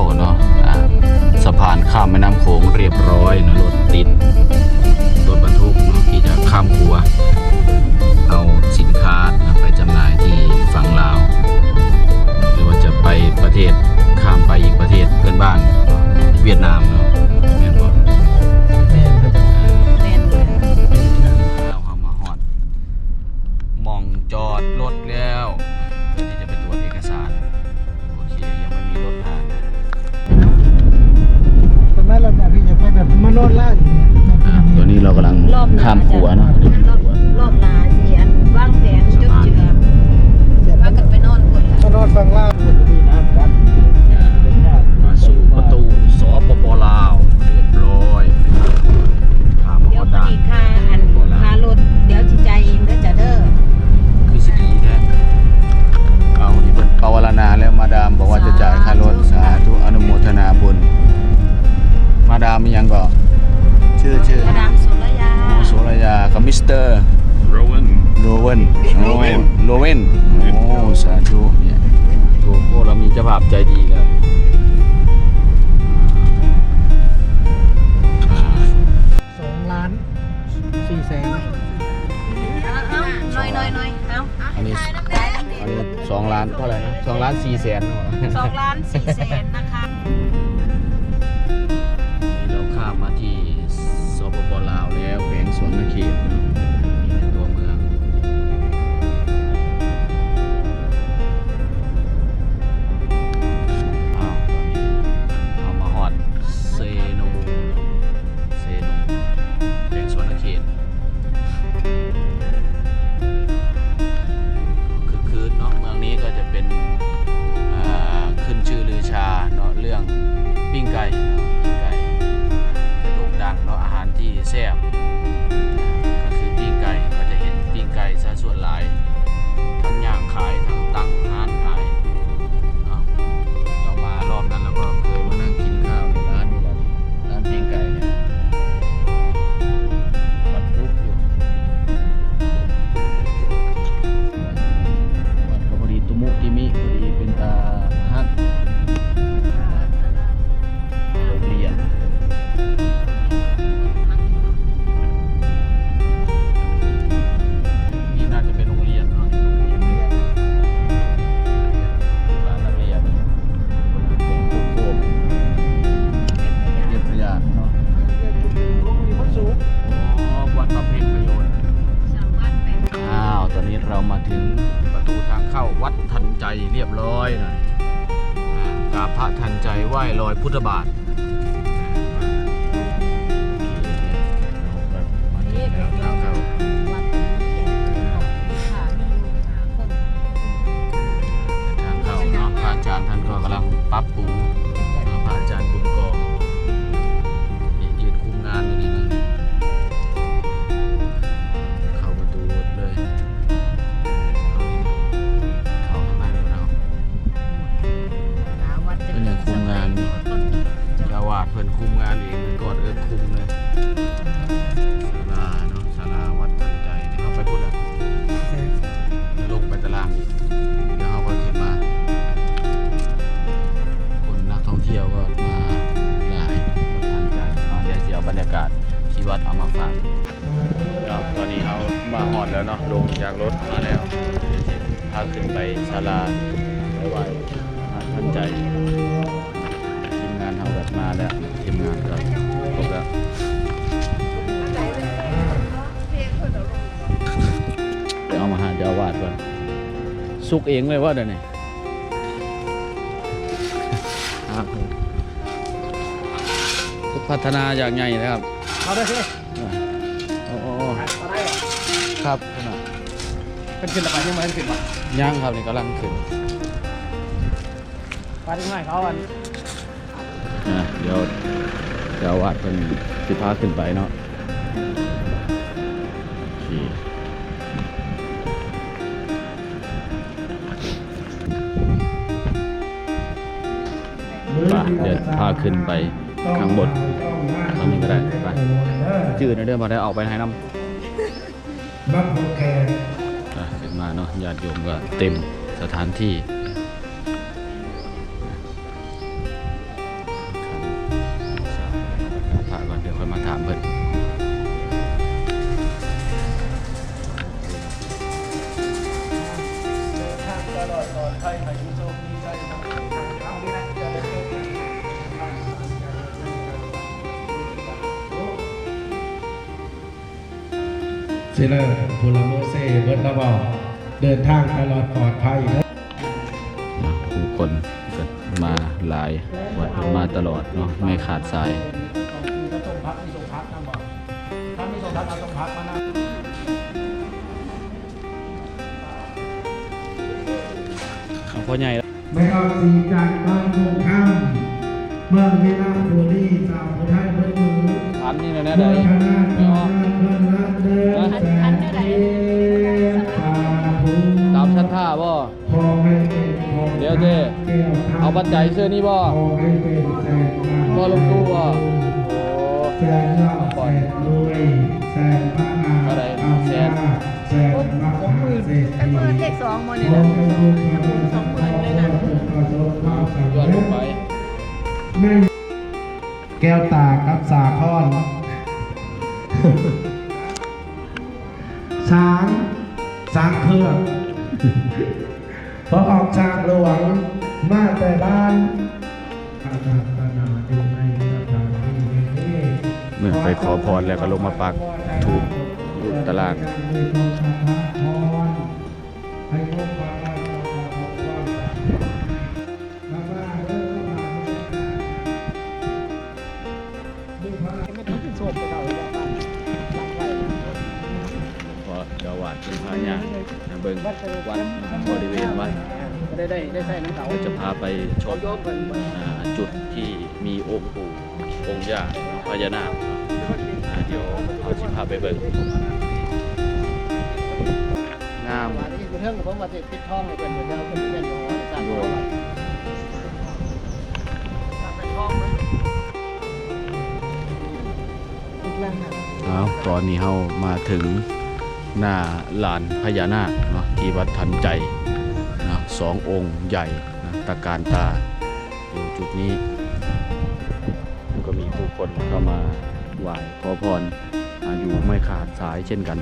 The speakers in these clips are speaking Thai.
เข้าเนาะสะพานข้ามแม่น้ำโขงเรียบร้อยนะรถติดรถบรรทุกเนาะที่จะข้ามขัว เอาสินค้านะไปจำหน่ายที่ฝั่งลาว หรือว่าจะไปประเทศข้ามไปอีกประเทศเพื่อนบ้านเวียดนามเนาะ แบบพี่จะไปแบบมานอนล่าอย่างเงี้ยอ่าตัวนี้เรากำลังรอบหน้ข้ามขัวเนาะรอบรอบหนาสิอันวางแผนจุดเจือเสียว่ากันไปนอนคนละ มานอนฟังล่าดีนะครับม ลเวนโอ้สาธุเนี่ยโอ้โหเรามีเจ้าภาพใจดีแล้วอ่าสองล้านสี่แสนเอาเอาหน่อยหน่อยหน่อยเอาอันนี้ได้แล้วนี่อันนี้สองล้านเท่าไหร่นะสองล้านสี่แสนเหรอสองล้านสี่แสนนะคะ อยพุทธบาท คุมงานอยู่เจ้าวาดเพิ่นคุมงานเองเพิ่นกอดเอิ้นคุมเลยศาลาเนาะศาลาวัดทันใจเดี๋ยวเราไปพูดแล้วลงไปตารางอีกเดี๋ยวเราก็ขึ้นมา คนนักท่องเที่ยวก็มาหลายวัดทันใจเนาะเดี๋ยวจะเอาบรรยากาศที่วัดเอามาฝากครับตอนนี้เอามาหอดแล้วเนาะลงจากรถมาแล้วยวจะพาขึ้นไปศาลาไหว้พระทันใจ แบบมาแล้วทีมงานก็ครบแล้วเดี๋ยวเอามาหาเจ้าอาวาดก่อนสุกเองเลยว่าเดี๋ยวนี้ครับสุขพัฒนาอย่างใหญ่เลยครับเอาได้สิโอ้โอ้เอาได้เหรอครับขนาดเป็นขึ้นต่อไปที่มันขึ้นมาย่างครับนี่กำลังขึ้นไปที่ง่ายเขาอัน อะเดี๋ยวเจ้าอาวาดเพิ่นสิพาขึ้นไปเนาะโอเคป่ะเดี๋ยวพาขึ้นไปข้างบนตรงนี้ก็ได้ไปจืดนะเดินมาได้ออกไปไหนน้ำอะขึ้นมาเนาะญาติโยมก็เต็มสถานที่ ซเลอร์พูลาโมเซเบิร์ดระบอกเดินทางตลอดปลอดภัยนะผู้คนก็มาหลายวัดมาตลอดเนาะไม่ขาดสายมีส่งพักมีส่งพักนะบอกถ้ามีส่งพักเอาส่งพักมานะของพ่อใหญ่ไม่เอาสีจากบ้านคงคำเมื่อเวลาโบลีสาวผู้ไทยเบิร์ดมืออันนี้นะเนี่ยเมื่ได้ วทงเอาปัจจัยเสื้อนี่บ่ขอให้เป็นแสงมาบ่ลงตู้บ่โอ้แสงเหล่าแสงรวยแสงพระอาอะไรอำแสนานจแสงมหาเศรษไอ้ฐีเปิดเลขสองมาเนี่ยขอนะให้บุญพระบุญสองหมื่นเลยนะประสบความสำย้อนลเร็งไปจในแก้วตากับสาคอนช้างช้างเพือกพอออกช้างหลวง มาแต่บ้านอาณาตนาอยู่ในสถานที่แห่งนี้เมื่อไปขอพรแล้วก็ลงมาปักถูกอยู่ตารางให้พวกความรักความรักความรักมาเริ่มมาดูพระไม่ต้องเป็นโซ่ไปเอาเลยบ้านตั้งไว้นะเพราะเจ้าวาดเป็นพาญานะเบิ่งวัดบริเวณวัด ได้ได้ได้ใส่น้ำเต๋าเดี๋ยวจะพาไปชมโยมเป็นอ่าจุดที่มีองค์ปู่องค์ย่าพญานาคอ่าเดี๋ยวเอาสิพาไปเบิ่งงามวันนี้เรื่องของวัดปิดทองเป็นเดียวเป็นเป็นของสารโลกเป็นทองไหมอีกแล้วนะเอาตอนนี้เรามาถึงหน้าลานพญานาคเนาะที่วัดทันใจนะ สององค์ใหญ่นะตะการตาอยู่จุดนี้ก็มีผู้คนเข้ามาไหว้ขอพรอาอยู่ไม่ขาดสายเช่นกัน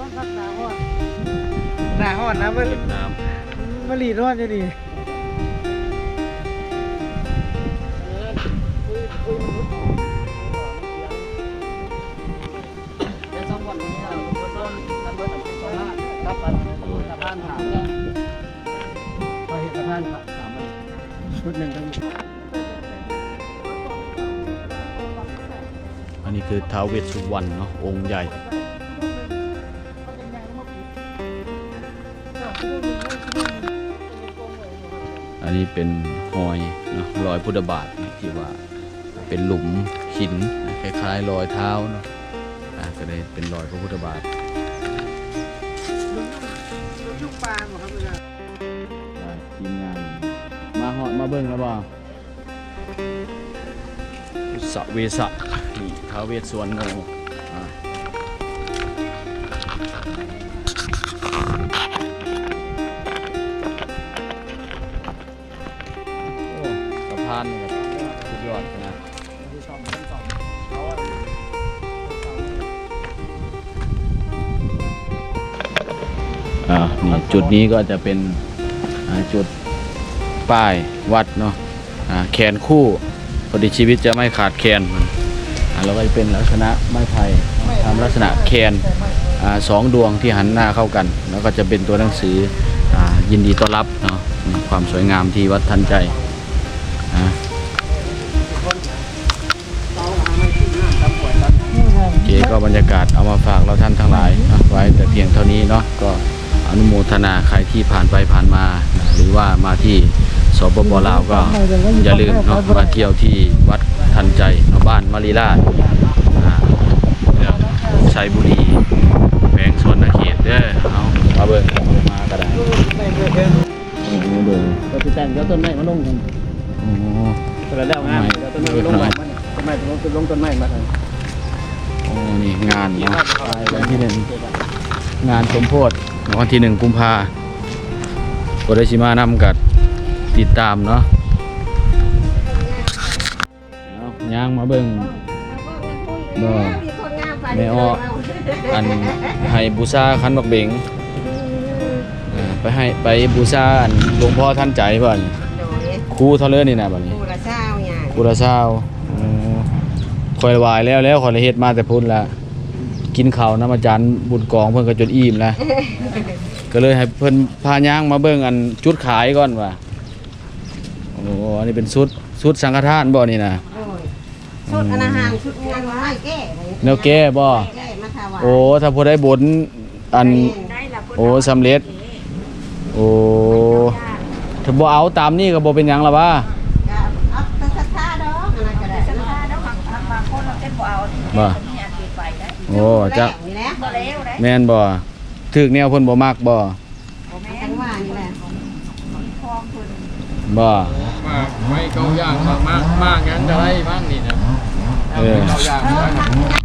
หน้าห้อนนะมันเก็บน้มันหลีดห้อนจะดีจะสองวันนี้เราก็ต้องทำเบอร์สองห้าครับสะพานถามไปเห็นสะพานถามมันชุดหนึ่งกันำอันนี้คือท้าวเวสสุวรรณเนาะองค์ใหญ่ นนี้เป็นหอยเนาะรอยพุทธบาทนี่ที่ว่าเป็นหลุมหินนะคล้ายๆรอยเท้าเนาะอะก็เลยเป็นรอยพระพุทธบาทลูกปลาหมดครับเวลาได้ทีมงานมาเหาะมาเบิ่งแล้วบ่สะเวสะนี่ท้าวเวสสวรรณโงานนี่แบบสุดยอดนะอ่านี่จุดนี้ก็จะเป็นจุดป้ายวัดเนาะแขนคู่พอดีชีวิตจะไม่ขาดแขนมันอ่าแล้วก็จะเป็นลักษณะไม้ไผ่ทำลักษณะแขนอสองดวงที่หันหน้าเข้ากัน แล้วก็จะเป็นตัวหนังสืออยินดีต้อนรับเนาะความสวยงามที่วัดทันใจ รรยากาศเอามาฝากเราท่านทั้งหลายเนาะไว้แต่เพียงเท่านี้เนาะก็อนุโมทนาใครที่ผ่านไปผ่านมานะหรือว่ามาที่สปปลาวก็อย่าลืมเนาะมาเที่ยวที่วัดทันใจเนาะบ้านมารีราชอ่าเมืองไซบุรีแขวงสวนนาเขตเด้อเอามาเบิ่งมาก็ได้ไม่เคยเห็นโอ้โหเบิ่งเราจะแต่งเดี๋ยวต้นไม้มาลงกันโอ้โหแต่แล้วงานเดี๋ยวต้นไม้มาลงกันต้นไม้ต้นลงต้นไม้มาทางโอ้ นี่งานเนาะไปวันที่หนึ่งงานสมโพธิวันที่หนึ่งกุมภาก็ได้ชิมานำกับติดตามเนาะเอาย่างมาเบิ่งบ่แม่อ้ออันให้บูชาคันบักเบงเออไปให้ไปบูชาอันหลวงพ่อท่านใจบ่นี่โดยครูเท่าเลยนี่นะบัดนี้ผู้ละเจ้าอย่างครูละเช้าอ๋อ คอยวายแล้วแล้วคอยละเฮ็ดมาแต่พุ่นละกินข้าวนำอาจารย์บุญกองเพิ่นก็จนอิ่มแล้ว ก็เลยให้เพิ่นพาย่างมาเบิ่งอันจุดขายก่อนว่าโอ้อันนี้เป็นชุดชุดสังฆทานบ่นี่นะโดยชุดอนาหารชุดงานไม้แก้แนวแก้บ่แก้มาถวายโอ้ถ้าผู้ได้บนอันโอ้สำเร็จ โอ้ถ้าบ่เอาตามนี่ก็บ่เป็นหยังล่ะว่าก็เอา บ่เอาที่บ่มีอันติดไปได้โอ้จะนี่แหละบ่แล้วได้แม่นบ่ถึกแนวเพิ่นบ่มักบ่บ่แม่จันงว่านี่แหละทองเพิ่นบ่มากไม่เกาย่างมากมากงั้นจะได้บ้างนี่นะเออเกาย่าง